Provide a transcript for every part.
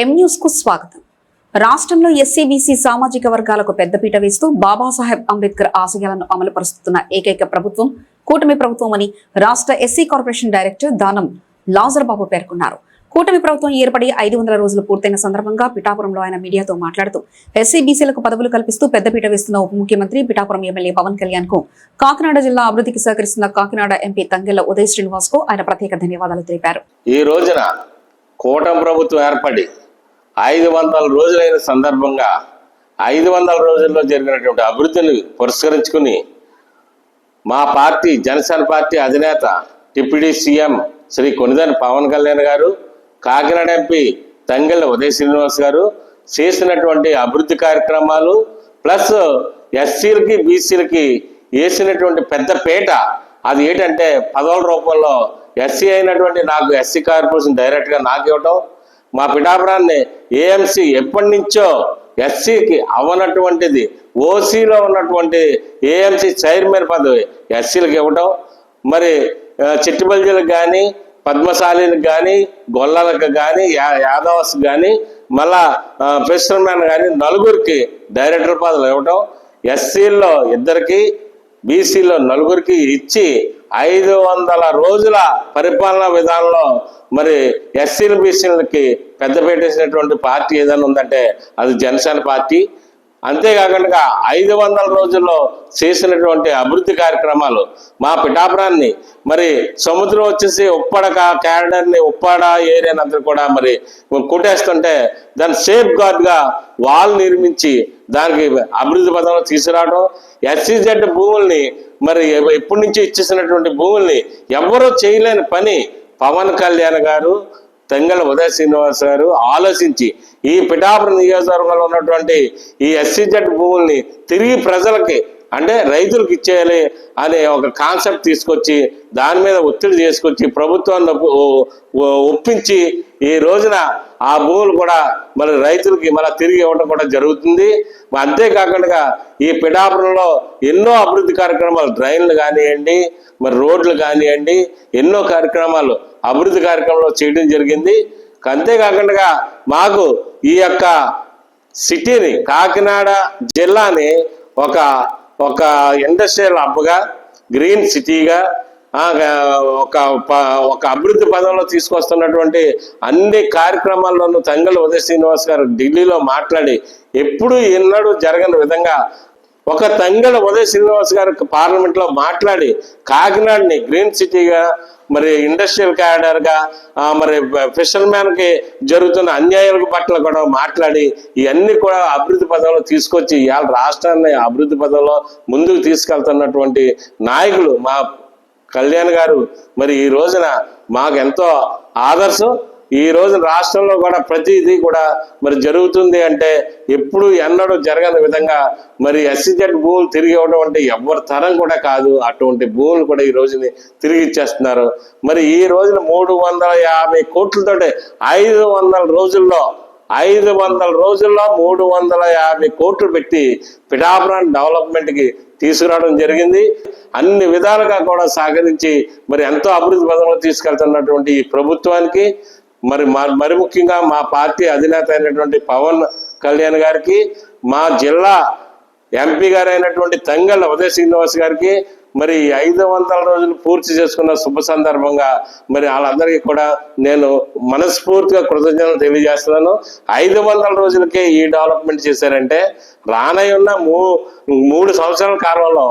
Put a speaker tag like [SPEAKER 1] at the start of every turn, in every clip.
[SPEAKER 1] M news స్వాగతం. రాష్ట్రంలో SC BC సామాజిక వర్గాలకు పెద్దపీట వేస్తూ బాబాసాహెబ్ అంబేద్కర్ ఆశయాలను అమలు పరుస్తున్న ఏకైక ప్రభుత్వం కూటమి ప్రభుత్వం అని రాష్ట్ర ఎస్సీ కార్పొరేషన్ డైరెక్టర్ దానం లాజర్ బాబు పేర్కొన్నారు. కూటమి ప్రభుత్వం ఏర్పడి ఐదు వందల రోజులు పూర్తయిన సందర్భంగా పిఠాపురంలో ఆయన మీడియాతో మాట్లాడుతూ ఎస్సీ బీసీలకు పదవులు కల్పిస్తూ పెద్దపీట వేస్తున్న ఉప ముఖ్యమంత్రి పిఠాపురం ఎమ్మెల్యే పవన్ కళ్యాణ్కు కాకినాడ జిల్లా అభివృద్ధికి సహకరిస్తున్న కాకినాడ ఎంపీ తంగెళ్ళ ఉదయ్ శ్రీనివాస్కు ఆయన ప్రత్యేక ధన్యవాదాలు తెలిపారు.
[SPEAKER 2] ఈ రోజున కూటమి ప్రభుత్వం ఏర్పడి ఐదు వందల రోజులైన సందర్భంగా ఐదు వందల రోజుల్లో జరిగినటువంటి అభివృద్ధిని పురస్కరించుకుని మా పార్టీ జనసేన పార్టీ అధినేత deputy CM Shri Konidela Pawan Kalyan garu Kakinada MP Tangella Udaya Srinivas garu చేసినటువంటి అభివృద్ధి కార్యక్రమాలు ప్లస్ ఎస్సీలకి బీసీలకి వేసినటువంటి పెద్ద పేట అది ఏంటంటే పదవుల రూపంలో ఎస్సీ అయినటువంటి నాకు ఎస్సీ కార్పొరేషన్ డైరెక్ట్గా నాకు ఇవ్వటం మా పిఠాపురాన్ని ఏఎంసీ ఎప్పటి నుంచో ఎస్సీకి అవ్వనటువంటిది ఓసీలో ఉన్నటువంటి ఏఎంసీ చైర్మన్ పదవి ఎస్సీలకు ఇవ్వటం. మరి ఆ, చిట్టుబల్జీలకు కానీ పద్మశాలీలకు కానీ గొల్లలకు కానీ యా కానీ మళ్ళా ప్రెసిడెంట్ మ్యాన్ కానీ నలుగురికి డైరెక్టర్ పదవులు ఇవ్వటం. ఎస్సీల్లో ఇద్దరికి బీసీలో నలుగురికి ఇచ్చి ఐదు వందల రోజుల పరిపాలనా విధానంలో మరి ఎస్సీలు బీసీలకి పెద్ద పెట్టేసినటువంటి పార్టీ ఏదైనా ఉందంటే అది జనసేన పార్టీ. అంతేకాకుండా ఐదు వందల రోజుల్లో చేసినటువంటి అభివృద్ధి కార్యక్రమాలు మా పిఠాపురాన్ని మరి సముద్రం వచ్చేసి ఉప్పడక క్యాడర్ని ఉప్పాడ ఏరియానంతా కూడా మరి కుట్టేస్తుంటే దాన్ని సేఫ్ గార్డ్గా వాల్ నిర్మించి దానికి అభివృద్ధి పథంలో తీసుకురావడం. ఎస్సీజెడ్ భూముల్ని మరి ఎప్పటి నుంచి ఇచ్చేసినటువంటి భూముల్ని ఎవరూ చేయలేని పని పవన్ కళ్యాణ్ గారు తెంగల ఉదయ శ్రీనివాస్ గారు ఆలోచించి ఈ పిఠాపురం నియోజకవర్గంలో ఉన్నటువంటి ఈ ఎస్సీజెడ్ భూముల్ని తిరిగి ప్రజలకి అంటే రైతులకు ఇచ్చేయాలి అనే ఒక కాన్సెప్ట్ తీసుకొచ్చి దాని మీద ఒత్తిడి చేసుకొచ్చి ప్రభుత్వాన్ని ఒప్పించి ఈ రోజున ఆ భూములు కూడా మరి రైతులకి మళ్ళీ తిరిగి ఇవ్వడం కూడా జరుగుతుంది. అంతేకాకుండా ఈ పిఠాపురంలో ఎన్నో అభివృద్ధి కార్యక్రమాలు డ్రైన్లు కానివ్వండి మరి రోడ్లు కానివ్వండి ఎన్నో కార్యక్రమాలు అభివృద్ధి కార్యక్రమంలో చేయడం జరిగింది. అంతేకాకుండా మాకు ఈ యొక్క సిటీని కాకినాడ జిల్లాని ఒక ఒక ఇండస్ట్రియల్ హబ్గా గ్రీన్ సిటీగా ఒక ప- ఒక అభివృద్ధి పదంలో తీసుకొస్తున్నటువంటి అన్ని కార్యక్రమాల్లోనూ తంగల్ ఉదయ శ్రీనివాస్ గారు ఢిల్లీలో మాట్లాడి ఎప్పుడు ఎన్నడూ జరగని విధంగా ఒక తంగళ ఉదయ శ్రీనివాస్ గారు పార్లమెంట్లో మాట్లాడి కాకినాడని గ్రీన్ సిటీగా మరి ఇండస్ట్రియల్ క్యాడర్గా ఆ, మరి ఫిషర్మ్యాన్కి జరుగుతున్న అన్యాయాల పట్ల కూడా మాట్లాడి ఇవన్నీ కూడా అభివృద్ధి పదంలో తీసుకొచ్చి ఇవాళ రాష్ట్రాన్ని అభివృద్ధి పదంలో ముందుకు తీసుకెళ్తున్నటువంటి నాయకులు మా కళ్యాణ్ గారు. మరి ఈ రోజున మాకు ఎంతో ఆదర్శం. ఈ రోజు రాష్ట్రంలో కూడా ప్రతిదీ కూడా మరి జరుగుతుంది అంటే ఎప్పుడు ఎన్నడూ జరగని విధంగా మరి ఎస్సీజెడ్ భూములు తిరిగి ఇవ్వడం అంటే ఎవరి తరం కూడా కాదు. అటువంటి భూములు కూడా ఈ రోజుని తిరిగి ఇచ్చేస్తున్నారు. మరి ఈ రోజున మూడు వందల యాభై కోట్లతోటి ఐదు వందల రోజుల్లో ఐదు వందల రోజుల్లో మూడు వందల యాభై కోట్లు పెట్టి పిఠాపురం డెవలప్మెంట్కి తీసుకురావడం జరిగింది. అన్ని విధాలుగా కూడా సహకరించి మరి ఎంతో అభివృద్ధి పదంలో తీసుకెళ్తున్నటువంటి ఈ ప్రభుత్వానికి మరి మరి ముఖ్యంగా మా పార్టీ అధినేత అయినటువంటి పవన్ కళ్యాణ్ గారికి మా జిల్లా ఎంపీ గారు అయినటువంటి తంగళ్ళ ఉదయ శ్రీనివాస్ గారికి మరి ఐదు వందల రోజులు పూర్తి చేసుకున్న శుభ సందర్భంగా మరి వాళ్ళందరికీ కూడా నేను మనస్ఫూర్తిగా కృతజ్ఞతలు తెలియజేస్తున్నాను. ఐదు వందల రోజులకే ఈ డెవలప్మెంట్ చేశారంటే రానయ్యున్న మూ మూడు సంవత్సరాల కాలంలో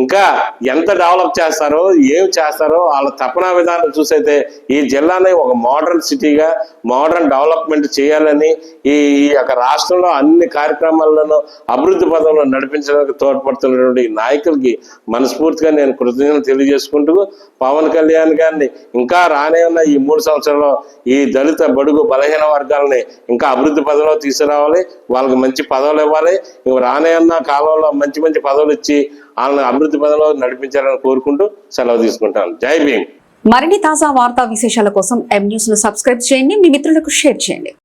[SPEAKER 2] ఇంకా ఎంత డెవలప్ చేస్తారో ఏం చేస్తారో వాళ్ళ తపన విధానం చూసైతే ఈ జిల్లాని ఒక మోడర్న్ సిటీగా మోడర్న్ డెవలప్మెంట్ చేయాలని ఈ యొక్క రాష్ట్రంలో అన్ని కార్యక్రమాల్లోనూ అభివృద్ధి పదంలో నడిపించడానికి తోడ్పడుతున్నటువంటి నాయకులకి మనస్ఫూర్తిగా నేను కృతజ్ఞతలు తెలియజేసుకుంటూ పవన్ కళ్యాణ్ గారిని ఇంకా రానే ఉన్న ఈ మూడు సంవత్సరాల్లో ఈ దళిత బడుగు బలహీన వర్గాలని ఇంకా అభివృద్ధి పదంలో తీసుకురావాలి. వాళ్ళకి మంచి పదవులు ఇవ్వాలి. రానే ఉన్న కాలంలో మంచి మంచి పదవులు ఇచ్చి వాళ్ళని అభివృద్ధి పదంలో నడిపించాలని కోరుకుంటూ సెలవు తీసుకుంటాను. జై భీమ్.
[SPEAKER 1] మరిన్ని తాజా వార్తా విశేషాల కోసం ఎం న్యూస్ను సబ్స్క్రైబ్ చేయండి మీ మిత్రులకు షేర్ చేయండి.